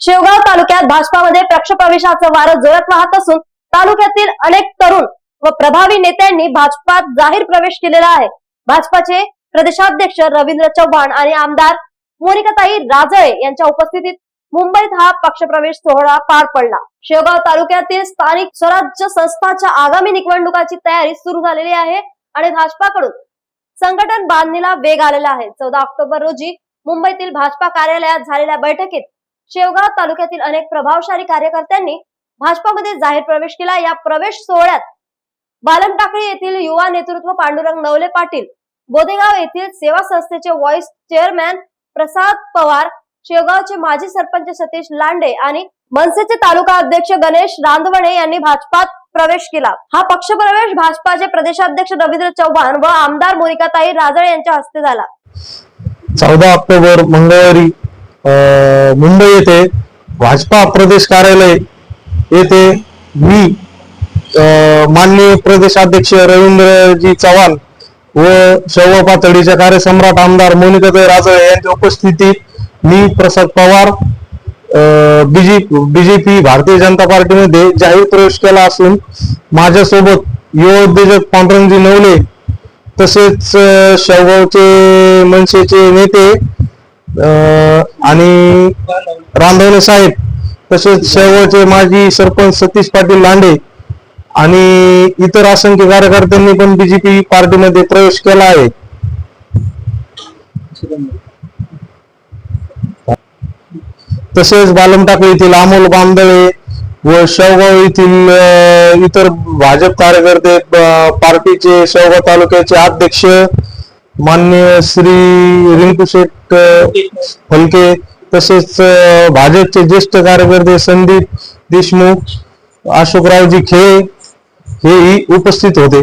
शेवगाव तालुक्यात भाजपामध्ये पक्षप्रवेशाचं वारं जळत वाहत असून तालुक्यातील अनेक तरुण व प्रभावी नेत्यांनी भाजपात जाहीर प्रवेश केलेला आहे. भाजपाचे प्रदेशाध्यक्ष रवींद्र चव्हाण आणि आमदार मोनिकाताई राजळे यांच्या उपस्थितीत मुंबईत हा पक्षप्रवेश सोहळा पार पडला. शेवगाव तालुक्यातील स्थानिक स्वराज्य संस्थाच्या आगामी निवडणुकाची तयारी सुरू झालेली आहे आणि भाजपाकडून संघटन बांधणीला वेग आलेला आहे. चौदा ऑक्टोबर रोजी मुंबईतील भाजपा कार्यालयात झालेल्या बैठकीत शेवगाव तालुक्यातील अनेक प्रभावशाली कार्यकर्त्यांनी भाजपामध्ये जाहीर प्रवेश केला. या प्रवेश सोहळ्यात बालमटाकळी येथील युवा नेतृत्व पांडुरंग नवले पाटील बोदेगाव येथील सेवा संस्थेचे व्हॉइस चेअरमॅन प्रसाद पवार शेवगावचे माजी सरपंच सतीश लांडे आणि मनसेचे तालुका अध्यक्ष गणेश रांदवणे यांनी भाजपात प्रवेश केला. हा पक्षप्रवेश भाजपाचे प्रदेशाध्यक्ष रवींद्र चव्हाण व आमदार मोनिकाताई राजळे यांच्या हस्ते झाला. चौदा ऑक्टोबर मंगळवारी मुंबई येथे भाजपा प्रदेश कार्यालय येथे मी माननीय प्रदेशाध्यक्ष रवींद्रजी चव्हाण व शव पातळीच्या कार्यसम्राट आमदार मोनिकाताई राजळे यांच्या उपस्थितीत मी प्रसाद पवार बीजेपी बीजेपी भारतीय जनता पार्टीमध्ये जाहीर प्रवेश केला असून माझ्यासोबत युवा उद्योजक पांडुरंगजी नवले तसेच अ, शेवगावचे मनसेचे नेते आणि रांधवणे साहेब तसेच शेवटचे माजी सरपंच सतीश पाटील लांडे आणि इतर असंख्य कार्यकर्त्यांनी पण बीजेपी पार्टीमध्ये प्रवेश केला आहे. तसेच बालम येथील अमोल बांदळे व शेवगाव येथील इतर भाजप कार्यकर्ते पार्टीचे शेवगाव तालुक्याचे अध्यक्ष मान्य श्री रिंकू शेठ फलके तसेच भाजपचे ज्येष्ठ कार्यकर्ते संदीप देशमुख अशोकरावजी खेळे हेही उपस्थित होते.